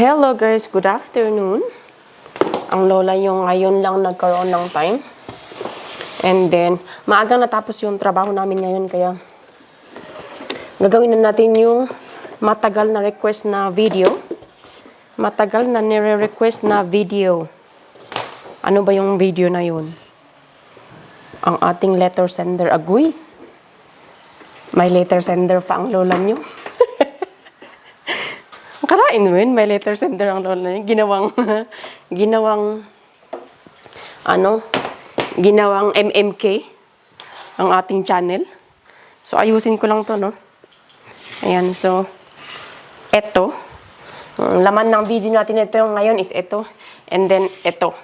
Hello guys, good afternoon. Ang lola yung ngayon lang nagkaroon ng time. And then, maaga natapos yung trabaho namin ngayon kaya gagawin na natin yung matagal na request na video. Matagal na nire-request na video. Ano ba yung video na yun? Ang ating letter sender, agoy. May letter sender pa ang lola nyo. Karain mo yun, may letter sender ang lola niya. Ginawang, ginawang, ano, ginawang MMK ang ating channel. So, ayusin ko lang to, no? Ayan, so, eto. Ang laman ng video natin ito ngayon is ito. And then, ito.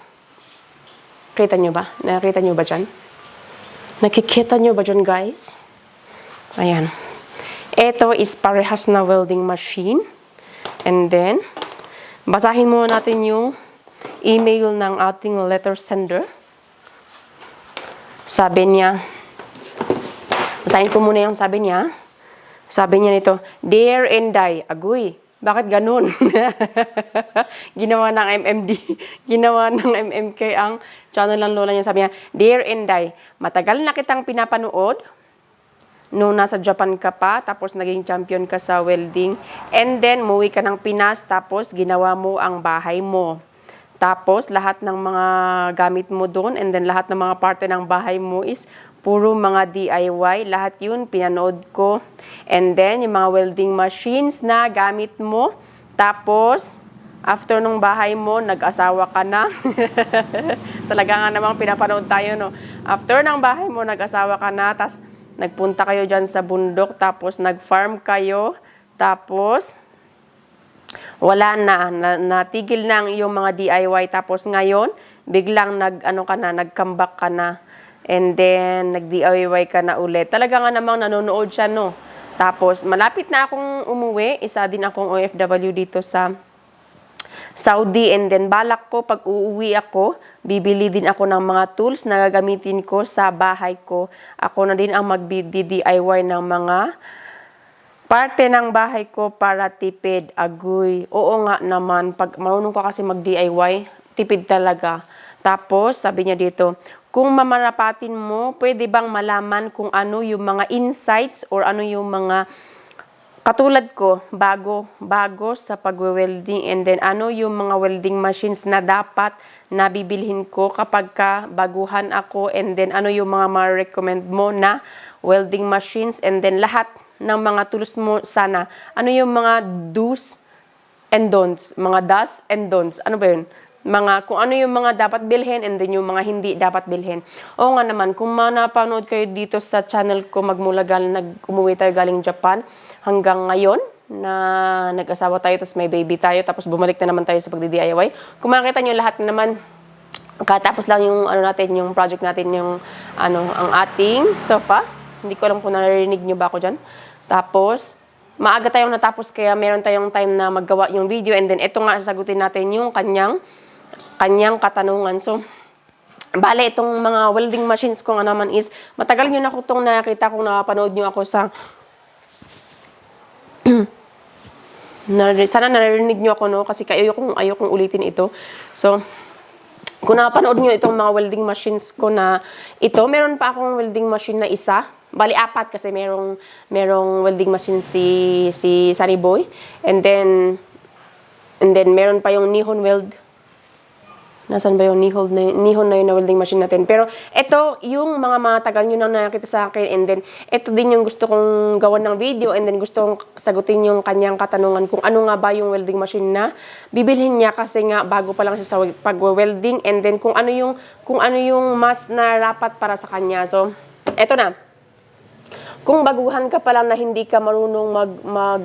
Kita nyo ba? Nakita nyo ba dyan? Nakikita nyo ba dyan, guys? Ayan. Ito is parehas na welding machine. And then, basahin muna natin yung email ng ating letter sender. Sabi niya, basahin ko muna yung sabi niya. Sabi niya nito, Dear Enday, agoy, bakit ganun? ginawa ng MMD, ginawa ng MMK ang channel ng lola niya. Sabi niya, Dear Enday, matagal na kitang pinapanood, nung nasa Japan ka pa, tapos naging champion ka sa welding, and then muwi ka ng Pinas, tapos ginawa mo ang bahay mo. Tapos lahat ng mga gamit mo doon, and then lahat ng mga parte ng bahay mo is puro mga DIY. Lahat yun, pinanood ko. And then, yung mga welding machines na gamit mo. Tapos, after nung bahay mo, nag-asawa ka na. Talaga nga namang pinapanood tayo, no? After ng bahay mo, nag-asawa ka na, tapos nagpunta kayo dyan sa bundok, tapos nag-farm kayo, tapos wala na, na natigil na ang iyong mga DIY, tapos ngayon, biglang nag, ano ka na, nag-comeback ka na, and then nag-DIY ka na ulit. Talaga nga namang nanonood siya, no? Tapos, malapit na akong umuwi, isa din akong OFW dito sa Saudi and then balak ko pag uuwi ako, bibili din ako ng mga tools na gagamitin ko sa bahay ko. Ako na din ang mag-DIY ng mga parte ng bahay ko para tipid, agoy. Oo nga naman, pag marunong ka kasi mag-DIY, tipid talaga. Tapos, sabi niya dito, kung mamarapatin mo, pwede bang malaman kung ano yung mga insights or ano yung mga Katulad ko, bago, bago sa pagwe-welding and then ano yung mga welding machines na dapat na bibilhin ko kapag ka baguhan ako and then ano yung mga ma-recommend mo na welding machines and then lahat ng mga tools mo sana. Ano yung mga do's and don'ts, mga do's and don'ts. Ano ba yun? Mga, kung ano yung mga dapat bilhin and then yung mga hindi dapat bilhin. Oo nga naman, kung manapanood kayo dito sa channel ko magmula galing, nag-umuwi tayo galing Japan hanggang ngayon na nag-asawa tayo tapos may baby tayo tapos bumalik na naman tayo sa pagdi-DIY. Kung makita nyo lahat naman katapos lang yung ano natin, yung project natin, yung ano, ang ating sofa. Hindi ko alam kung narinig nyo ba ako dyan. Tapos, maaga tayong natapos kaya meron tayong time na maggawa yung video and then ito nga sasagutin natin yung kanyang kanyang katanungan. So, bale itong mga welding machines ko nga naman is matagal nyo na ko itong nakita kung nakapanood nyo ako sa sana narinig nyo ako, no? Kasi kayo kung ayaw kong ulitin ito. So, kung napanood nyo itong mga welding machines ko na ito, meron pa akong welding machine na isa. Bali, apat kasi merong, merong welding machine si, si Sunny Boy. And then, and then meron pa yung Nihon Weld Nasaan ba yung nihon na, nihon na yun na welding machine natin? Pero ito, yung mga matagal nyo nang nakita sa akin and then ito din yung gusto kong gawan ng video and then gusto kong sagutin yung kanyang katanungan kung ano nga ba yung welding machine na bibilhin niya kasi nga bago pa lang siya sa pag-welding and then kung ano yung kung ano yung mas narapat para sa kanya. So, eto na. Kung baguhan ka pa lang na hindi ka marunong mag mag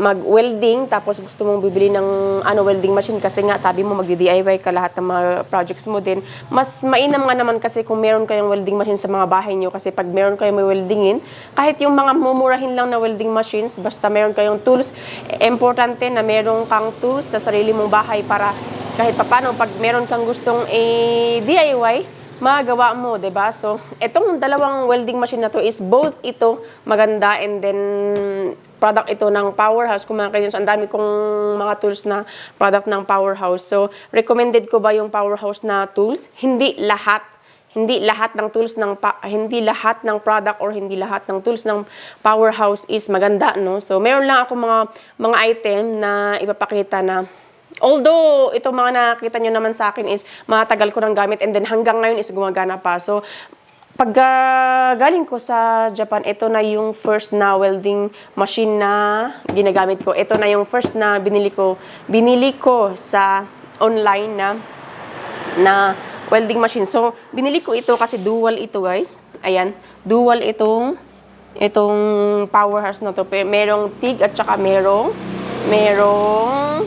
mag-welding tapos gusto mong bibili ng ano welding machine kasi nga sabi mo magdi-DIY ka lahat ng mga projects mo din mas mainam nga naman kasi kung meron kayong welding machine sa mga bahay niyo. Kasi pag meron kayong may weldingin kahit yung mga mumurahin lang na welding machines basta meron kayong tools importante na meron kang tools sa sarili mong bahay para kahit papano pag meron kang gustong i-DIY magawa mo, ba? So, etong dalawang welding machine na to is both ito maganda and then product ito ng Powerhouse. Kung nyo, so ang dami kong mga tools na product ng Powerhouse. So, recommended ko ba yung Powerhouse na tools? Hindi lahat. Hindi lahat ng tools ng hindi lahat ng product or hindi lahat ng tools ng Powerhouse is maganda, no? So, meron lang ako mga mga item na ipapakita na Although, itong mga nakita nyo naman sa akin is matagal ko ng gamit and then hanggang ngayon is gumagana pa. So, pag ah, galing ko sa Japan, ito na yung first na welding machine na ginagamit ko. Ito na yung first na binili ko. Binili ko sa online na na welding machine. So, binili ko ito kasi dual ito, guys. Ayan, dual itong itong powerhouse na to. Merong TIG at saka merong merong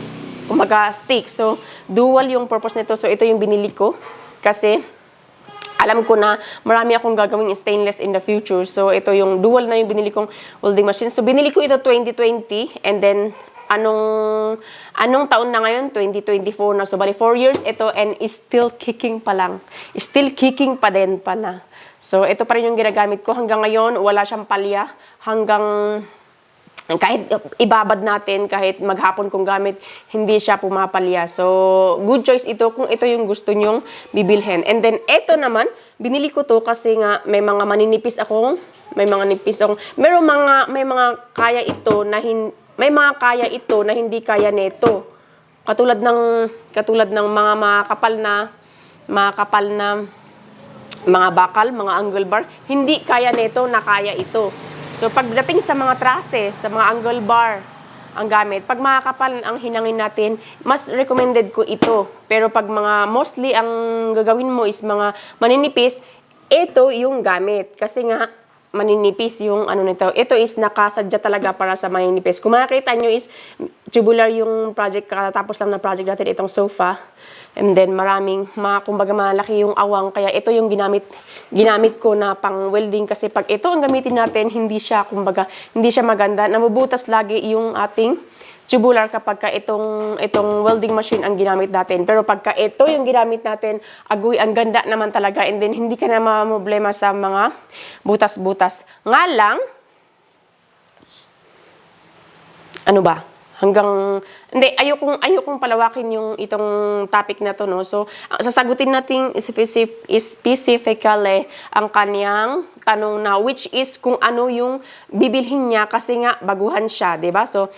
kumbaga stick. So, dual yung purpose nito. So, ito yung binili ko kasi alam ko na marami akong gagawing stainless in the future. So, ito yung dual na yung binili kong welding machine. So, binili ko ito 2020 and then anong anong taon na ngayon 2024 na so bali 4 years ito and is still kicking pa lang still kicking pa din pala so ito pa rin yung ginagamit ko hanggang ngayon wala siyang palya hanggang kahit ibabad natin, kahit maghapon kung gamit, hindi siya pumapalya. So, good choice ito kung ito yung gusto nyong bibilhin. And then, ito naman, binili ko to kasi nga may mga maninipis akong, may mga nipis akong, meron mga, may mga kaya ito na hin, may mga kaya ito na hindi kaya neto. Katulad ng, katulad ng mga makapal na, makapal na, mga bakal, mga angle bar, hindi kaya nito na kaya ito. So pagdating sa mga trusses, sa mga angle bar, ang gamit, pag makakapal ang hinangin natin, mas recommended ko ito. Pero pag mga mostly ang gagawin mo is mga maninipis, ito yung gamit. Kasi nga, maninipis yung ano nito. Ito is nakasadya talaga para sa maninipis. Kung makikita nyo is tubular yung project, katapos lang na project natin itong sofa. And then maraming, mga, kumbaga malaki yung awang. Kaya ito yung ginamit, ginamit ko na pang welding. Kasi pag ito ang gamitin natin, hindi siya, kumbaga, hindi siya maganda. Nabubutas lagi yung ating tubular kapag ka itong, itong welding machine ang ginamit natin. Pero pagka ito yung ginamit natin, agoy, ang ganda naman talaga. And then, hindi ka na problema sa mga butas-butas. Nga lang, ano ba? Hanggang, hindi, ayokong, ayokong palawakin yung itong topic na to, no? So, sasagutin natin specific, specifically ang kanyang tanong na, which is kung ano yung bibilhin niya kasi nga baguhan siya, di ba? So,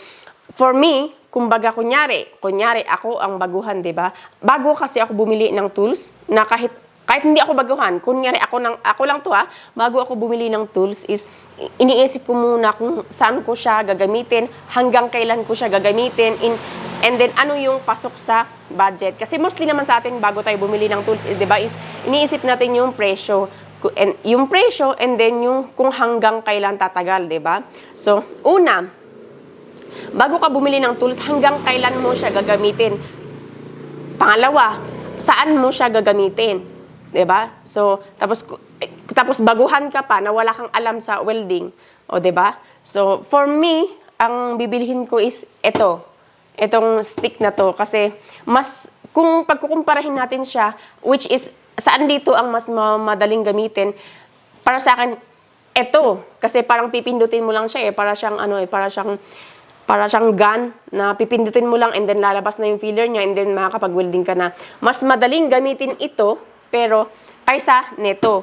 for me, kumbaga kunyari, kunyari ako ang baguhan, 'di ba? Bago kasi ako bumili ng tools na kahit kahit hindi ako baguhan, kunyari ako nang ako lang 'to ha, bago ako bumili ng tools is iniisip ko muna kung saan ko siya gagamitin, hanggang kailan ko siya gagamitin in and then ano yung pasok sa budget. Kasi mostly naman sa atin bago tayo bumili ng tools, eh, 'di is iniisip natin yung presyo and yung presyo and then yung kung hanggang kailan tatagal, 'di ba? So, una, bago ka bumili ng tools, hanggang kailan mo siya gagamitin. Pangalawa, saan mo siya gagamitin? 'Di ba? So, tapos tapos baguhan ka pa na wala kang alam sa welding. O 'di ba? So, for me, ang bibilhin ko is ito. Itong stick na to kasi mas kung pagkukumparahin natin siya, which is saan dito ang mas ma- madaling gamitin, para sa akin, eto. Kasi parang pipindutin mo lang siya eh. Para siyang ano eh, para siyang para siyang gun na pipindutin mo lang and then lalabas na yung filler niya and then makakapag-welding ka na. Mas madaling gamitin ito pero kaysa neto.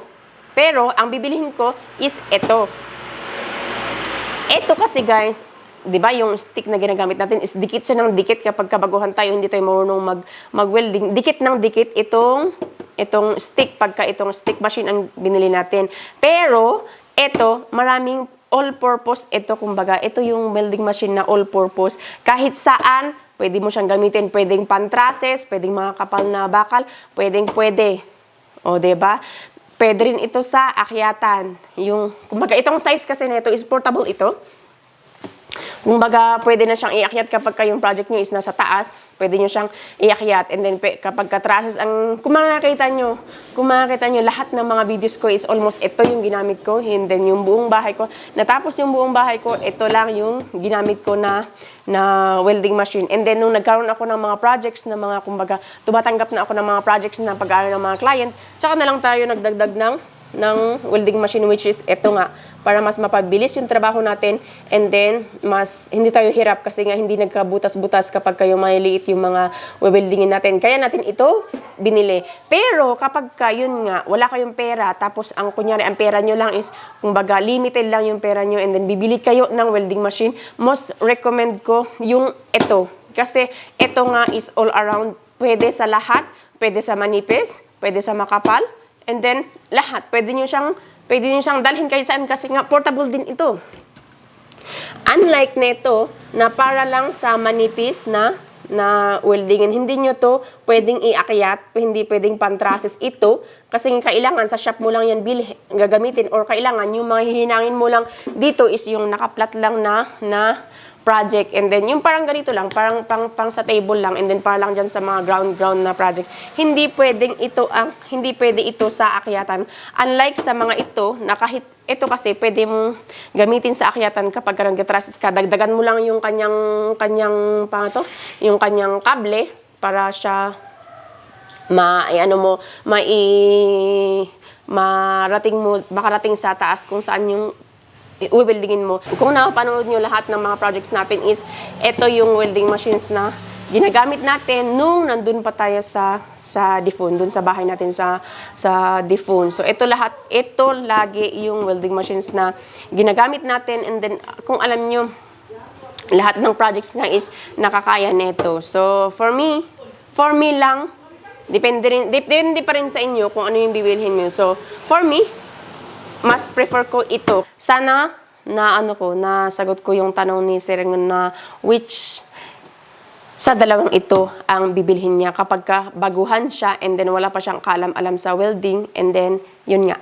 Pero ang bibilihin ko is ito. Ito kasi guys, 'di ba, yung stick na ginagamit natin is dikit siya ng dikit kapag kabaguhan tayo, hindi tayo marunong mag mag-welding. Dikit ng dikit itong itong stick pagka itong stick machine ang binili natin. Pero ito, maraming all-purpose ito kumbaga. Ito yung welding machine na all-purpose. Kahit saan, pwede mo siyang gamitin. Pwedeng pantrases, pwedeng mga kapal na bakal, pwedeng pwede. O, ba? Pwede rin ito sa akyatan. Yung, kumbaga, itong size kasi nito is portable ito. Kumbaga, pwede na siyang iakyat kapag ka yung project nyo is nasa taas. Pwede nyo siyang iakyat. And then, kapag katrases, ang, kung makakita nyo, kung makakita nyo, lahat ng mga videos ko is almost ito yung ginamit ko. And then, yung buong bahay ko. Natapos yung buong bahay ko, ito lang yung ginamit ko na na welding machine. And then, nung nagkaroon ako ng mga projects na mga, kumbaga, tumatanggap na ako ng mga projects na pag-aaral ng mga client, tsaka na lang tayo nagdagdag ng ng welding machine which is ito nga para mas mapabilis yung trabaho natin and then mas hindi tayo hirap kasi nga hindi nagkabutas-butas kapag kayo maliliit yung mga weldingin natin. Kaya natin ito binili. Pero kapag ka, yun nga, wala kayong pera tapos ang kunyari ang pera nyo lang is kumbaga limited lang yung pera nyo and then bibili kayo ng welding machine, most recommend ko yung ito. Kasi ito nga is all around, pwede sa lahat, pwede sa manipis, pwede sa makapal, and then lahat. Pwede nyo siyang, pwede nyo siyang dalhin kahit saan kasi nga portable din ito. Unlike nito na para lang sa manipis na na weldingin, hindi nyo to pwedeng iakyat, hindi pwedeng pantrases ito kasi kailangan sa shop mo lang yan bil gagamitin or kailangan yung mga hihinangin mo lang dito is yung nakaplat lang na na project and then yung parang ganito lang parang pang, pang sa table lang and then para lang dyan sa mga ground ground na project. Hindi pwedeng ito ang hindi pwede ito sa akyatan. Unlike sa mga ito na kahit ito kasi pwede mong gamitin sa akyatan kapag karang gatrasis ka dagdagan mo lang yung kanyang kanyang pa to yung kanyang kable para siya ma ay, ano mo mai marating mo makarating sa taas kung saan yung i-weldingin mo. Kung napapanood nyo lahat ng mga projects natin is, ito yung welding machines na ginagamit natin nung nandun pa tayo sa sa Difun, dun sa bahay natin sa sa Difun. So ito lahat, ito lagi yung welding machines na ginagamit natin and then kung alam nyo, lahat ng projects nga is nakakaya nito. So for me, for me lang, depende rin, depende pa rin sa inyo kung ano yung bibilhin nyo. So for me, mas prefer ko ito. Sana na ano ko, na sagot ko yung tanong ni Sir na which sa dalawang ito ang bibilhin niya kapag ka baguhan siya and then wala pa siyang kalam-alam sa welding and then yun nga